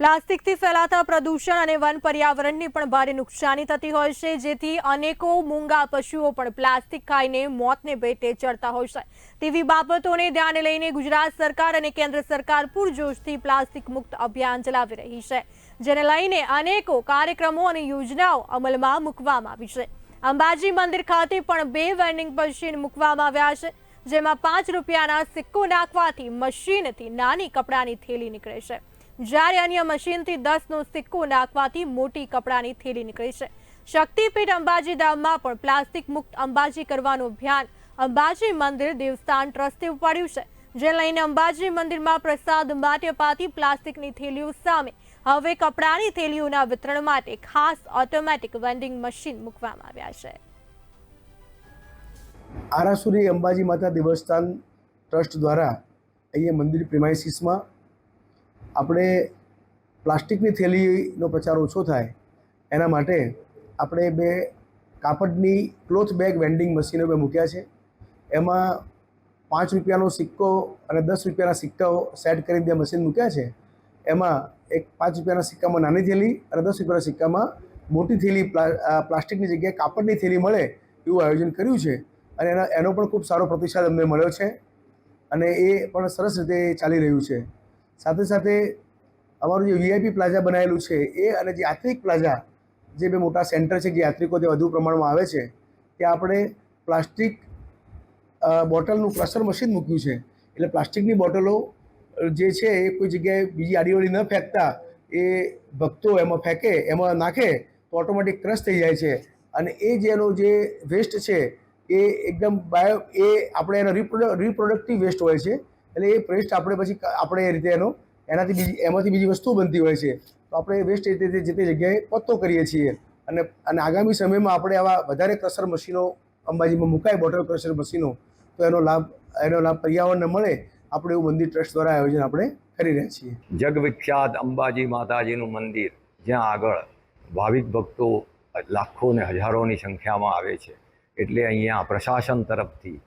પ્લાસ્ટિકથી ફેલાતા પ્રદૂષણ અને વન પર્યાવરણની પણ ભારે નુકસાની થતી હોય છે, જેથી અનેકો મૂંગા પશુઓ પણ પ્લાસ્ટિક ખાઈને મોતને ભેટે ચડતા હોય છે. તેવી બાબતોને ધ્યાને લઈને ગુજરાત સરકાર અને કેન્દ્ર સરકાર પૂરજોશથી પ્લાસ્ટિક મુક્ત અભિયાન ચલાવી રહી છે, જેને લઈને અનેકો કાર્યક્રમો અને યોજનાઓ અમલમાં મૂકવામાં આવી છે. અંબાજી મંદિર ખાતે પણ બે વેન્ડિંગ મશીન મૂકવામાં આવ્યા છે, જેમાં પાંચ રૂપિયાના સિક્કો નાખવાથી મશીનથી નાની કપડાની થેલી નીકળે છે. જ્યારે અન્ય મશીનથી દસનો સિક્કો નાખવાથી મોટી કપડાની થેલી નીકળે છે. શક્તિપીઠ અંબાજી ધામમાં પણ પ્લાસ્ટિક મુક્ત અંબાજી કરવાનું અભિયાન અંબાજી મંદિર દેવસ્થાન ટ્રસ્ટે ઉપાડ્યું છે, જે લઈને અંબાજી મંદિરમાં પ્રસાદ માટે અપાતી પ્લાસ્ટિકની થેલીઓ સામે હવે કપડાની થેલીઓના વિતરણ માટે ખાસ ઓટોમેટિક વેન્ડિંગ મશીન મૂકવામાં આવ્યા છે. આરાસુરી અંબાજી માતા દેવસ્થાન ટ્રસ્ટ દ્વારા અહીંયા મંદિર પ્રિમાઇસીસમાં આપણે પ્લાસ્ટિકની થેલીનો પ્રચાર ઓછો થાય, એના માટે આપણે બે કાપડની ક્લોથ બેગ વેન્ડિંગ મશીનો બે મૂક્યા છે. એમાં પાંચ રૂપિયાનો સિક્કો અને દસ રૂપિયાના સિક્કાઓ સેટ કરીને બે મશીન મૂક્યા છે. એમાં એક પાંચ રૂપિયાના સિક્કામાં નાની થેલી અને દસ રૂપિયાના સિક્કામાં મોટી થેલી પ્લાસ્ટિકની જગ્યાએ કાપડની થેલી મળે એવું આયોજન કર્યું છે અને એના, એનો પણ ખૂબ સારો પ્રતિસાદ અમને મળ્યો છે અને એ પણ સરસ રીતે ચાલી રહ્યું છે. સાથે સાથે અમારું જે વીઆઈપી પ્લાઝા બનાવેલું છે, એ અને જે યાત્રિક પ્લાઝા, જે બે મોટા સેન્ટર છે, જે યાત્રિકો જે વધુ પ્રમાણમાં આવે છે, ત્યાં આપણે પ્લાસ્ટિક બોટલનું ક્લસ્ટર મશીન મૂક્યું છે. એટલે પ્લાસ્ટિકની બોટલો જે છે, એ કોઈ જગ્યાએ બીજી આડીવાળી ન ફેંકતા, એ ભક્તો એમાં ફેંકે, એમાં નાખે, તો ઓટોમેટિક ક્રશ થઈ જાય છે. અને એ જેનો જે વેસ્ટ છે, એ એકદમ બાયો, એ આપણે એનો રિપ્રોડ, રિપ્રોડક્ટિવ વેસ્ટ હોય છે. એટલે એ વેસ્ટ આપણે પછી આપણે એ રીતે એનો, એનાથી બીજી, એમાંથી બીજી વસ્તુ બનતી હોય છે. તો આપણે વેસ્ટ રીતે જે તે જગ્યાએ પત્તો કરીએ છીએ. અને અને આગામી સમયમાં આપણે આવા વધારે ક્રશર મશીનો અંબાજીમાં મુકાય બોટલ ક્રશર મશીનો તો એનો લાભ એનો લાભ પર્યાવરણને મળે, આપણે એવું મંદિર ટ્રસ્ટ દ્વારા આયોજન આપણે કરી રહ્યા છીએ. જગવિખ્યાત અંબાજી માતાજીનું મંદિર, જ્યાં આગળ ભાવિક ભક્તો લાખો ને હજારોની સંખ્યામાં આવે છે. એટલે અહીંયા પ્રશાસન તરફથી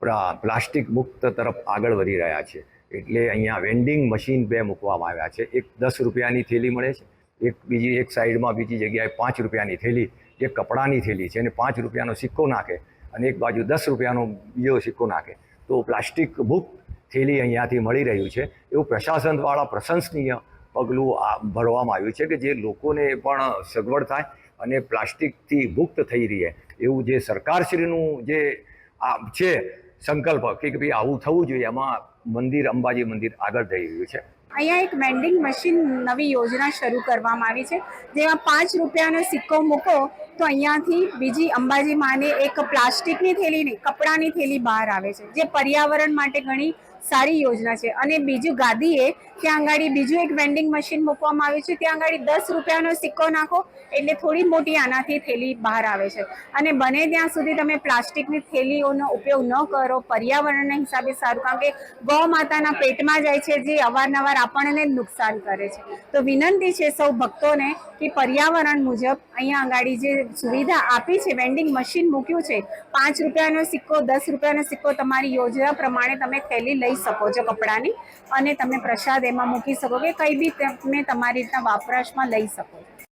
પ્લાસ્ટિક મુક્ત તરફ આગળ વધી રહ્યા છે. એટલે અહીંયા વેન્ડિંગ મશીન બે મૂકવામાં આવ્યા છે. એક દસ રૂપિયાની થેલી મળે છે. એક બીજી એક સાઈડમાં બીજી જગ્યાએ પાંચ રૂપિયાની થેલી, જે કપડાની થેલી છે અને પાંચ રૂપિયાનો સિક્કો નાખે અને એક બાજુ દસ રૂપિયાનો બીજો સિક્કો નાખે. તો પ્લાસ્ટિક મુક્ત થેલી અહીંયાથી મળી રહ્યું છે. એવું પ્રશાસનવાળા પ્રશંસનીય પગલું આ ભરવામાં આવ્યું છે કે જે લોકોને પણ સગવડ થાય અને પ્લાસ્ટિકથી મુક્ત થઈ રહે એવું જે સરકારશ્રીનું જે આ છે સંકલ્પ કે ભાઈ આવું થવું જોઈએ, એમાં મંદિર, અંબાજી મંદિર આગળ જઈ રહ્યું છે. અહીંયા એક વેન્ડિંગ મશીન નવી યોજના શરૂ કરવામાં આવી છે, જેમાં પાંચ રૂપિયાનો સિક્કો મૂકો તો અહીંયાથી બીજી અંબાજી માને એક પ્લાસ્ટિકની થેલી નહીં કપડાની થેલી બહાર આવે છે, જે પર્યાવરણ માટે ઘણી સારી યોજના છે. અને બીજું ગાદીએ, ત્યાં આગળ બીજું એક વેન્ડિંગ મશીન મૂકવામાં આવ્યું છે. ત્યાં આગળ દસ રૂપિયાનો સિક્કો નાખો, એટલે થોડી મોટી આનાથી થેલી બહાર આવે છે. અને બને ત્યાં સુધી તમે પ્લાસ્ટિકની થેલીઓનો ઉપયોગ ન કરો. પર્યાવરણના હિસાબે સારું, કારણ કે ગૌ માતાના પેટમાં જાય છે, જે અવારનવાર આપણને નુકસાન કરે છે. તો વિનંતી છે સૌ ભક્તોને કે પર્યાવરણ મુજબ અહીંયા આગળ જે સુવિધા આપી છે વેન્ડિંગ મશીન મૂક્યું છે, પાંચ રૂપિયાનો સિક્કો, દસ રૂપિયાનો સિક્કો તમારી યોજના પ્રમાણે તમે થેલી લઈ શકો છો કપડાની અને તમે પ્રસાદ એમાં મૂકી શકો કે કંઈ બી તમે તમારી રીતના વપરાશમાં લઈ શકો